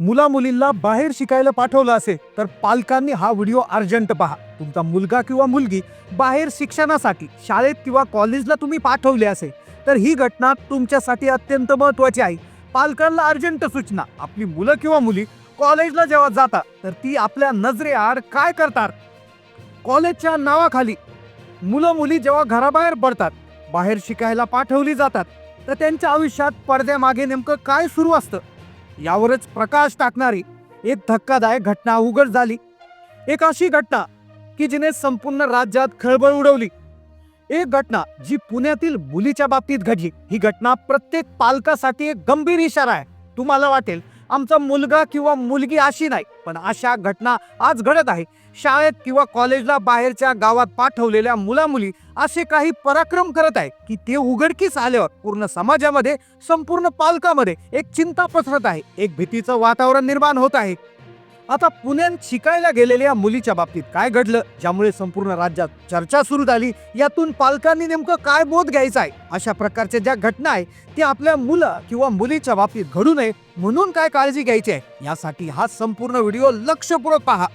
मुला मुलींना बाहेर शिकायला पाठवलं असेल तर पालकांनी हा व्हिडिओ अर्जंट पहा. तुमचा मुलगा किंवा मुलगी बाहेर शिक्षणासाठी शाळेत किंवा कॉलेजला तुम्ही पाठवले असेल तर ही घटना तुमच्यासाठी अत्यंत महत्वाची आहे. पालकांना अर्जंट सूचना आपली मुलं किंवा मुली कॉलेजला जेव्हा जातात तर ती आपल्या नजरेआड काय करतात? कॉलेजच्या नावाखाली मुलं मुली जेव्हा घराबाहेर पडतात बाहेर शिकायला पाठवली जातात तर त्यांच्या आयुष्यात पडद्यामागे नेमकं काय सुरू असतं? यावरच प्रकाश टाकणारी एक धक्कादायक घटना उघड झाली. एक अशी घटना की जिने संपूर्ण राज्यात खळबळ उडवली. एक घटना जी पुण्यातील मुलीच्या बाबतीत घडली. ही घटना प्रत्येक पालकासाठी एक गंभीर इशारा आहे. तुम्हाला वाटेल आमचा मुलगा किंवा मुलगी अशी नाही पण अशा घटना आज घडत आहे. शाळेत किंवा कॉलेजला बाहेरच्या गावात पाठवलेल्या मुलामुली असे काही पराक्रम करत आहे की ते उघडकीस आल्यावर पूर्ण समाजामध्ये संपूर्ण पालकामध्ये एक चिंता पसरत आहे. एक भीतीचं वातावरण निर्माण होत आहे. आता पुण्यात शिकायला गेलेल्या मुलीच्या बाबतीत काय घडलं ज्यामुळे संपूर्ण राज्यात चर्चा सुरू झाली यातून पालकांनी नेमकं काय बोध घ्यायचा आहे? अशा प्रकारच्या ज्या घटना आहे त्या आपल्या मुलं किंवा मुलीच्या बाबतीत घडू नये म्हणून काय काळजी घ्यायची आहे? यासाठी हा संपूर्ण व्हिडिओ लक्षपूर्वक पहा.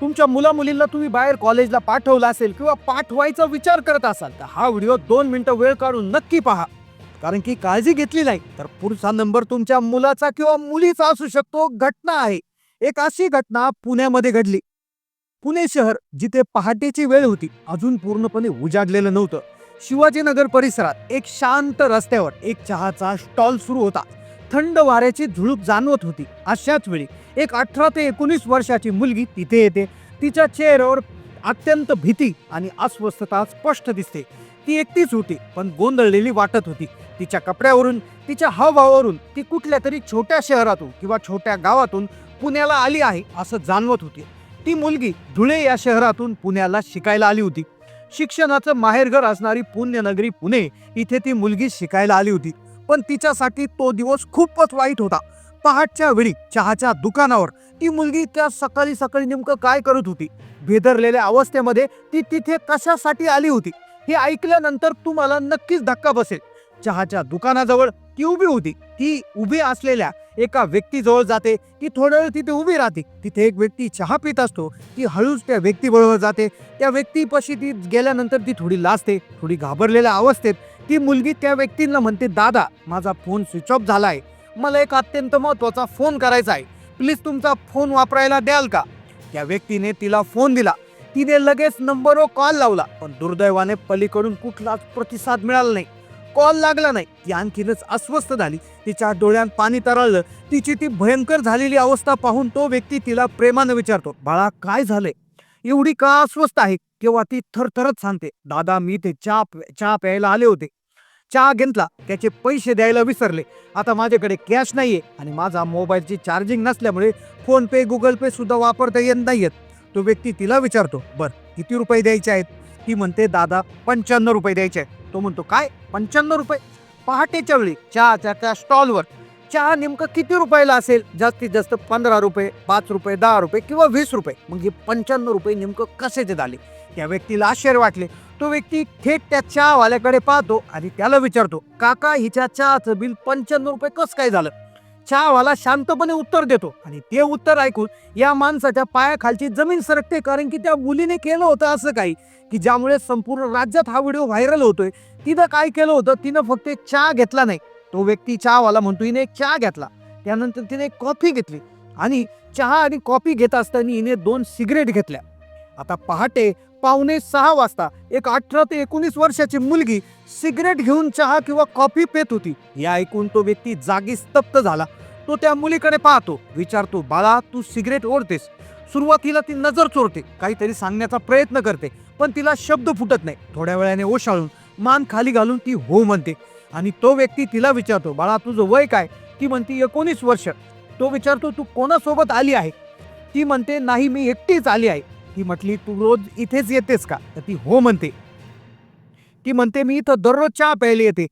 तुमच्या मुला मुलींना तुम्ही बाहेर कॉलेजला पाठवलं असेल किंवा पाठवायचा विचार करत असाल तर हा व्हिडिओ दोन मिनिटं वेळ काढून नक्की पहा. कारण की काळजी घेतली नाही तर पुढचा नंबर तुमच्या मुलाचा किंवा मुलीचा असू शकतो घटना आहे. एक अशी घटना पुण्यामध्ये घडली. पुणे शहर जिथे पहाटेची वेळ होती अजून पूर्णपणे उजाडलेलं नव्हतं. शिवाजीनगर परिसरात एक शांत रस्त्यावर एक चहाचा स्टॉल सुरू होता. थंड वाऱ्याची झुळूक जाणवत होती. अशाच वेळी एक अठरा ते एकोणीस वर्षाची मुलगी तिथे येते. तिच्या चेहऱ्यावर अत्यंत भीती आणि अस्वस्थता स्पष्ट दिसते. ती एकटीच होती पण गोंधळलेली वाटत होती. तिच्या कपड्यावरून तिच्या हावभावावरून ती कुठल्या तरी छोट्या शहरातून किंवा छोट्या गावातून पुण्याला आली आहे असं जाणवत होती. ती मुलगी धुळे या शहरातून पुण्याला शिकायला आली होती. शिक्षणाचं माहेरघर असणारी पुण्यनगरी पुणे इथे ती मुलगी शिकायला आली होती. पण तिच्यासाठी तो दिवस खूपच वाईट होता. पहाटच्या वेळी चहाच्या दुकानावर ती मुलगी त्या सकाळी सकाळी नेमकं काय करत होती? भेदरलेल्या अवस्थेमध्ये ती तिथे कशासाठी आली होती? हे ऐकल्यानंतर तुम्हाला नक्कीच धक्का बसेल. चहाच्या दुकानाजवळ ती उभी होती. ती उभी असलेल्या एका व्यक्तीजवळ जाते ती थोडा वेळ तिथे उभी राहते. तिथे एक व्यक्ती चहा पित असतो ती हळूच त्या व्यक्तीबरोबर जाते. त्या व्यक्तीपाशी ती गेल्यानंतर ती थोडी लाजते थोडी घाबरलेल्या अवस्थेत ती मुलगी त्या व्यक्तींना म्हणते दादा माझा फोन स्विच ऑफ झाला आहे मला एक अत्यंत महत्त्वाचा फोन करायचा आहे. प्लीज तुमचा फोन वापरायला द्याल का? त्या व्यक्तीने तिला फोन दिला. तिने लगेच नंबरवर कॉल लावला पण दुर्दैवाने पलीकडून कुठलाच प्रतिसाद मिळाला नाही. कॉल लागला नाही. ती आणखीनच अस्वस्थ झाली. तिच्या डोळ्यात पाणी तरळलं. तिची ती भयंकर झालेली अवस्था पाहून तो व्यक्ती तिला प्रेमानं विचारतो बाळा काय झालंय? एवढी का अस्वस्थ आहे? किंवा ती थरथरत सांगते. दादा मी ते चहा प्या- चहा प्यायला आले होते. चहा घेतला. त्याचे पैसे द्यायला विसरले. आता माझ्याकडे कॅश नाहीये आणि माझा मोबाईलची चार्जिंग नसल्यामुळे फोन पे गुगल पे सुद्धा वापरता येत नाहीयेत. तो व्यक्ती तिला विचारतो बर किती रुपये द्यायचे आहेत? ती म्हणते दादा पंच्याण्णव रुपये द्यायचे. तो म्हणतो काय? पंच्याण्णव रुपये? पहाटेच्या वेळी चहाच्या त्या स्टॉलवर. चहा नेमकं किती रुपयाला असेल? जास्तीत जास्त पंधरा रुपये पाच रुपये दहा रुपये किंवा वीस रुपये. मग हे पंच्याण्णव रुपये नेमकं कसे झाले? त्या व्यक्तीला आश्चर्य वाटले. तो व्यक्ती थेट त्या चहावाल्याकडे पाहतो आणि त्याला विचारतो काका हिच्या चहाचं बिल पंच्याण्णव रुपये कसं काय झालं? चहावाला शांतपणे उत्तर देतो. आणि ते उत्तर ऐकून या माणसाच्या पायाखालची जमीन सरकते कारण की त्या मुलीने केलं होतं असं काही की ज्यामुळे संपूर्ण राज्यात हा व्हिडिओ व्हायरल होतोय. तिनं काय केलं होतं? तिनं फक्त एक चहा घेतला नाही. तो व्यक्ती चहावाला म्हणतो हिने एक चहा घेतला. त्यानंतर तिने एक कॉफी घेतली. आणि चहा आणि कॉफी घेत असताना हिने दोन सिगरेट घेतल्या. आता पहाटे पावणे सहा वाजता एक अठरा ते एकोणीस वर्षाची मुलगी सिगरेट घेऊन चहा किंवा कॉफी पेत होती. हे ऐकून तो व्यक्ती जागी स्तब्ध झाला. तो त्या मुलीकडे पाहतो. विचारतो बाळा तू सिगरेट ओढतेस. सुरुवातीला ती नजर चोरते. काहीतरी सांगण्याचा प्रयत्न करते पण तिला शब्द फुटत नाही. थोड्या वेळाने ओशाळून मान खाली घालून ती हो म्हणते. आणि तो व्यक्ती तिला विचारतो बाळा तुझं वय काय? ती म्हणते एकोणीस वर्ष. तो विचारतो तू कोणासोबत आली आहे? ती म्हणते नाही मी एकटीच आली आहे. ती म्हटली तू रोज इथेच येतेस का? तर ती हो म्हणते. ती म्हणते मी इथं दररोज चहा प्यायला येते.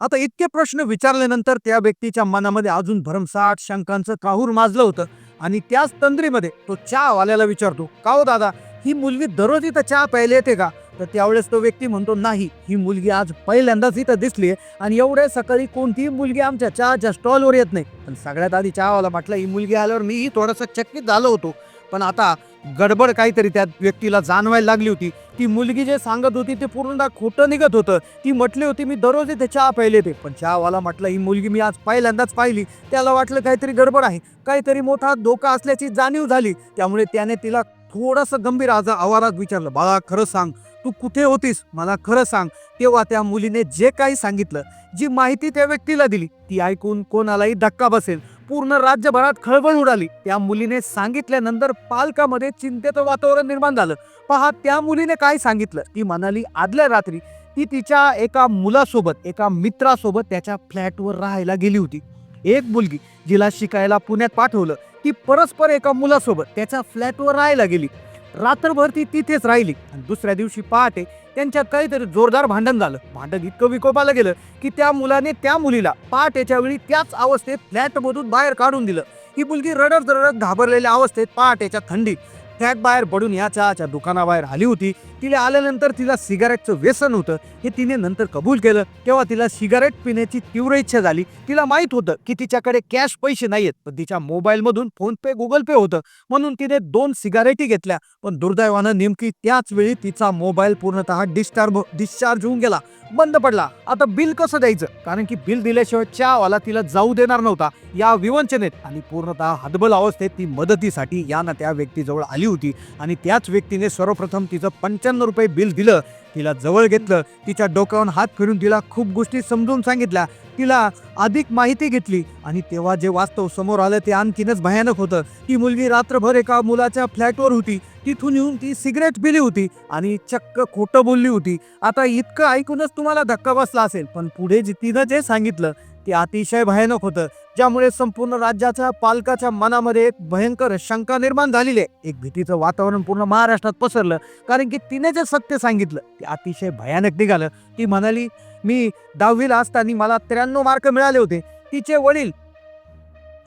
आता इतके प्रश्न विचारल्यानंतर त्या व्यक्तीच्या मनामध्ये अजून भरमसाठ शंकांचं काहूर माजलं होतं आणि त्याच तंद्रीमध्ये तो चहावाल्याला विचारतो का हो दादा ही मुलगी दररोज इथं चहा प्यायला येते का? तर त्यावेळेस तो व्यक्ती म्हणतो नाही ही मुलगी आज पहिल्यांदाच इथं दिसली आणि एवढ्या सकाळी कोणतीही मुलगी आमच्या चहाच्या स्टॉलवर येत नाही. पण सगळ्यात आधी चहावाला म्हटलं ही मुलगी आल्यावर मीही थोडासा चकित झालो होतो. पण आता गडबड काहीतरी त्या व्यक्तीला जाणवायला लागली होती. ती मुलगी जे सांगत होती ते पूर्णदा खोटं निघत होतं. ती म्हटली होती मी दररोज इथे चहा पाहिले ते. पण चहावाला म्हटलं ही मुलगी मी आज पहिल्यांदाच पाहिली. त्याला वाटलं काहीतरी गडबड आहे. काहीतरी मोठा धोका असल्याची जाणीव झाली. त्यामुळे त्याने तिला थोडंसं गंभीर आज आवारात विचारलं बाळा खरं सांग. तू कुठे होतीस? मला खरं सांग. तेव्हा त्या मुलीने जे काही सांगितलं जी माहिती त्या व्यक्तीला दिली ती ऐकून कोणालाही धक्का बसेल. पूर्ण राज्यभरात खळबळ उडाली. त्या मुलीने सांगितल्यानंतर पालकामध्ये चिंतेचं वातावरण निर्माण झालं. पहा त्या मुलीने काय सांगितलं? ती म्हणाली आदल्या रात्री ती तिच्या एका मुलासोबत एका मित्रासोबत त्याच्या फ्लॅटवर राहायला गेली होती. एक मुलगी जिला शिकायला पुण्यात पाठवलं. ती परस्पर एका मुलासोबत त्याच्या फ्लॅटवर राहायला गेली. रात्रभर ती तिथेच राहिली. आणि दुसऱ्या दिवशी पहाटे त्यांच्यात काहीतरी जोरदार भांडण झालं. भांडण इतकं विकोपाला गेलं की त्या मुलाने त्या मुलीला पहाटेच्या वेळी त्याच अवस्थेत फ्लॅटमधून बाहेर काढून दिलं. ही मुलगी रडत रडत घाबरलेल्या अवस्थेत पहाटेच्या थंडीत फ्लॅट बाहेर पडून या चहाच्या दुकानाबाहेर आली होती. तिला आल्यानंतर तिला सिगारेटचं व्यसन होतं. हे तिने नंतर कबूल केलं. तेव्हा तिला सिगारेट पिण्याची तीव्र इच्छा झाली. तिला माहीत होतं की तिच्याकडे कॅश पैसे नाही आहेत पण तिच्या मोबाईलमधून फोन पे गुगल पे होतं. म्हणून तिने दोन सिगारेटी घेतल्या. पण दुर्दैवानं नेमकी त्याच वेळी तिचा मोबाईल पूर्णतः डिस्चार्ज डिस्चार्ज होऊन गेला. बंद पडला. आता बिल कसं द्यायचं? कारण की बिल दिल्याशिवाय चहावाला तिला जाऊ देणार नव्हता. या विवंचनेत आणि पूर्णतः हदबल अवस्थेत ती मदतीसाठी या ना त्या व्यक्तीजवळ आली होती. आणि त्याच व्यक्तीने सर्वप्रथम तिचं पंच्याण्णव रुपये बिल दिलं. तिला जवळ घेतलं. तिच्या डोक्यावर हात फिरून तिला खूप गोष्टी समजून सांगितल्या. तिला अधिक माहिती घेतली. आणि तेव्हा जे वास्तव समोर आलं ते आणखीनच भयानक होतं. ती मुलगी रात्रभर एका मुलाच्या फ्लॅटवर होती. तिथून येऊन ती सिगरेट पिली होती आणि चक्क खोटं बोलली होती. आता इतकं ऐकूनच तुम्हाला धक्का बसला असेल. पण पुढे जे तिनं जे सांगितलं ते अतिशय भयानक होतं. ज्यामुळे संपूर्ण राज्याच्या पालकाच्या मनामध्ये एक भयंकर शंका निर्माण झालेली आहे. एक भीतीचं वातावरण पूर्ण महाराष्ट्रात पसरलं. कारण की तिने जे सत्य सांगितलं ते अतिशय भयानक निघालं. ती म्हणाली मी दहावीला असताना मला त्र्याण्णव मार्क मिळाले होते. तिचे वडील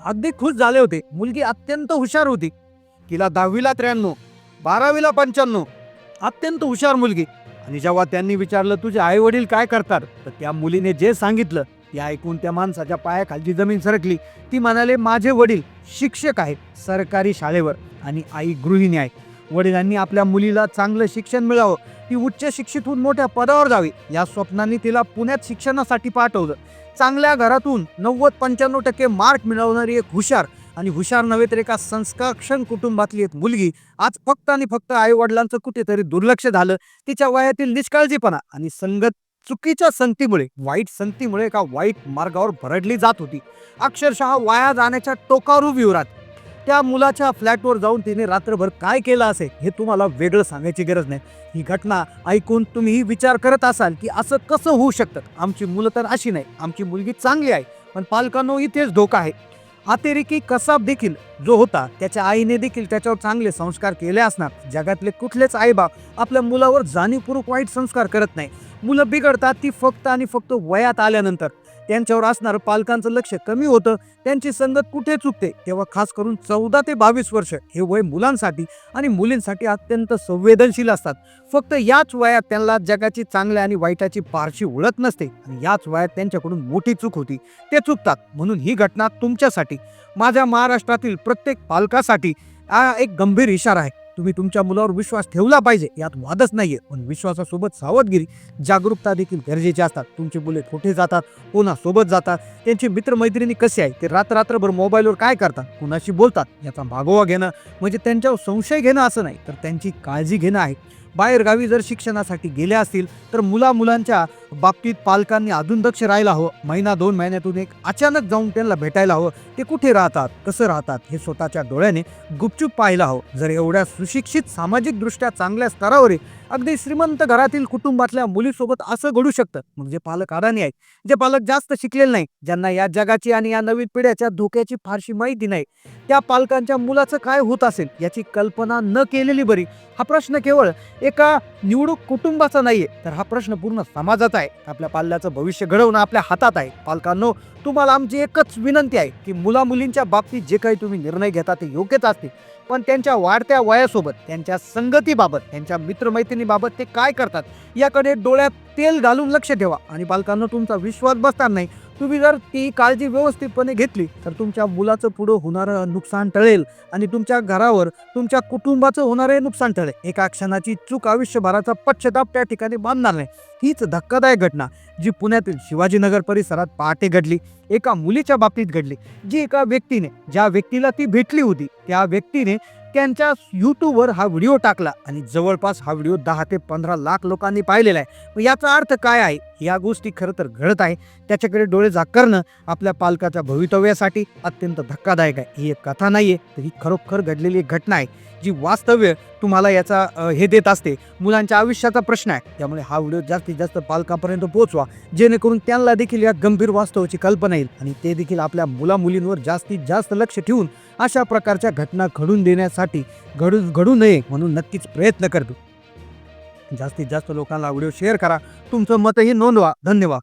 अगदी खुश झाले होते. मुलगी अत्यंत हुशार होती. तिला दहावीला त्र्याण्णव बारावीला पंच्याण्णव अत्यंत हुशार मुलगी. आणि जेव्हा त्यांनी विचारलं तुझे आई वडील काय करतात? तर त्या मुलीने जे सांगितलं हे ऐकून त्या माणसाच्या पायाखालची जमीन सरकली. ती म्हणाले माझे वडील शिक्षक आहेत सरकारी शाळेवर आणि आई गृहिणी आहे. वडिलांनी आपल्या मुलीला चांगलं शिक्षण मिळावं. ती उच्च शिक्षित होऊन मोठ्या पदावर जावी. या स्वप्नांनी तिला पुण्यात शिक्षणासाठी पाठवलं. चांगल्या घरातून नव्वद पंच्याण्णव टक्के मार्क मिळवणारी एक हुशार आणि हुशार नव्हे तर एका संस्कारक्षम कुटुंबातली एक मुलगी आज फक्त आणि फक्त आई वडिलांचं कुठेतरी दुर्लक्ष झालं. तिच्या वयातील निष्काळजीपणा आणि संगत चुकीच्या संतीमुळे वाईट संतीमुळे एका वाईट मार्गावर भरडली जात होती. अक्षरशः वाया जाण्याच्या टोकावर उभी राहत त्या मुलाच्या फ्लॅटवर जाऊन तिने रात्रभर काय केलं असेल हे तुम्हाला वेगळं सांगायची गरज नाही. ही घटना ऐकून तुम्हीही विचार करत असाल की असं कसं होऊ शकतं? आमची मुलं तर अशी नाही. आमची मुलगी चांगली आहे पण पालकांनो इथेच धोका आहे. अतिरेकी कसाब देखील जो होता त्याच्या आईने देखील त्याच्यावर चांगले संस्कार केले असणार. जगातले कुठलेच आईबाप आपल्या मुलावर जाणीवपूर्वक वाईट संस्कार करत नाही. मुलं बिघडतात ती फक्त आणि फक्त वयात आल्यानंतर. त्यांच्यावर असणारं पालकांचं लक्ष कमी होतं. त्यांची संगत कुठे चुकते? तेव्हा खास करून चौदा ते बावीस वर्ष हे वय मुलांसाठी आणि मुलींसाठी अत्यंत संवेदनशील असतात. फक्त याच वयात त्यांना जगाची चांगल्या आणि वाईटाची फारशी ओळख नसते आणि याच वयात त्यांच्याकडून मोठी चूक होती. ते चुकतात. म्हणून ही घटना तुमच्यासाठी माझ्या महाराष्ट्रातील प्रत्येक पालकासाठी हा एक गंभीर इशारा आहे. तुम्ही तुमच्या मुलावर विश्वास ठेवला पाहिजे यात वादच नाहीये. पण विश्वासासोबत सावधगिरी जागरूकता देखील गरजेची असतात. तुमची मुले कुठे जातात कोणासोबत जातात त्यांची मित्रमैत्रिणी कसे आहे ते रात्ररात्रभर मोबाईलवर काय करतात कुणाशी बोलतात याचा मागोवा घेणं म्हणजे त्यांच्यावर संशय घेणं असं नाही तर त्यांची काळजी घेणं आहे. बाहेरगावी जर शिक्षणासाठी गेले असतील तर मुला मुलांच्या बाबतीत पालकांनी अजून दक्ष राहायला हवं. महिना दोन महिन्यातून एक अचानक जाऊन त्यांना भेटायला हवं. ते कुठे राहतात कसं राहतात हे स्वतःच्या डोळ्याने गुपचूप पाहायला हवं. जर एवढ्या सुशिक्षित सामाजिकदृष्ट्या चांगल्या स्तरावर अगदी श्रीमंत घरातील कुटुंबातल्या मुलीसोबत असं घडू शकतं. मग जे पालक अडाणी आहेत जे पालक जास्त शिकलेले नाही ज्यांना या जगाची आणि या नवीन पिढ्याच्या धोक्याची फारशी माहिती नाही त्या पालकांच्या मुलाचं काय होत असेल याची कल्पना न केलेली बरी. हा प्रश्न केवळ एका निवडूक कुटुंबाचा नाहीये तर हा प्रश्न पूर्ण समाजाचा आहे. आपल्या पाल्याचं भविष्य घडवणं आपल्या हातात आहे. पालकांनो तुम्हाला आमची एकच विनंती आहे की मुला मुलींच्या बाबतीत जे काही तुम्ही निर्णय घेता ते योग्यच असतील. पण त्यांच्या वाढत्या वयासोबत त्यांच्या संगतीबाबत त्यांच्या मित्रमैत्रिणीबाबत ते काय करतात याकडे डोळ्यात तेल घालून लक्ष ठेवा. आणि पालकांना तुमचा विश्वास बसणार नाही. तुम्ही जर ती काळजी व्यवस्थितपणे घेतली तर तुमच्या मुलाचं पुढं होणारं नुकसान टळेल आणि तुमच्या घरावर तुमच्या कुटुंबाचं होणारे नुकसान टळेल. एका क्षणाची चूक आयुष्यभराचा पश्चाताप त्या ठिकाणी बांधणार नाही. हीच धक्कादायक घटना जी पुण्यातील शिवाजीनगर परिसरात पहाटे घडली. एका मुलीच्या बाबतीत घडली. जी एका व्यक्तीने ज्या व्यक्तीला ती भेटली होती त्या व्यक्तीने त्यांच्या यूट्यूबवर हा व्हिडिओ टाकला आणि जवळपास हा व्हिडिओ दहा ते पंधरा लाख लोकांनी पाहिलेला आहे. मग याचा अर्थ काय आहे? या गोष्टी खरं तर घडत आहे. त्याच्याकडे डोळे झाकरणं आपल्या पालकाच्या भवितव्यासाठी अत्यंत धक्कादायक आहे. ही एक कथा नाही आहे तर ही खरोखर घडलेली एक घटना आहे जी वास्तव्य तुम्हाला याचा हे देत असते. मुलांच्या आयुष्याचा प्रश्न आहे. त्यामुळे हा व्हिडिओ जास्तीत जास्त पालकापर्यंत पोहोचवा. जेणेकरून त्यांना देखील या गंभीर वास्तवाची कल्पना येईल आणि ते देखील आपल्या मुला मुलींवर जास्तीत जास्त लक्ष ठेवून अशा प्रकारच्या घटना घडून देण्यासाठी घडू घडू नये म्हणून नक्कीच प्रयत्न करतो जास्तीत जास्त लोकांना व्हिडिओ शेअर करा. तुमचं मतही नोंदवा. धन्यवाद.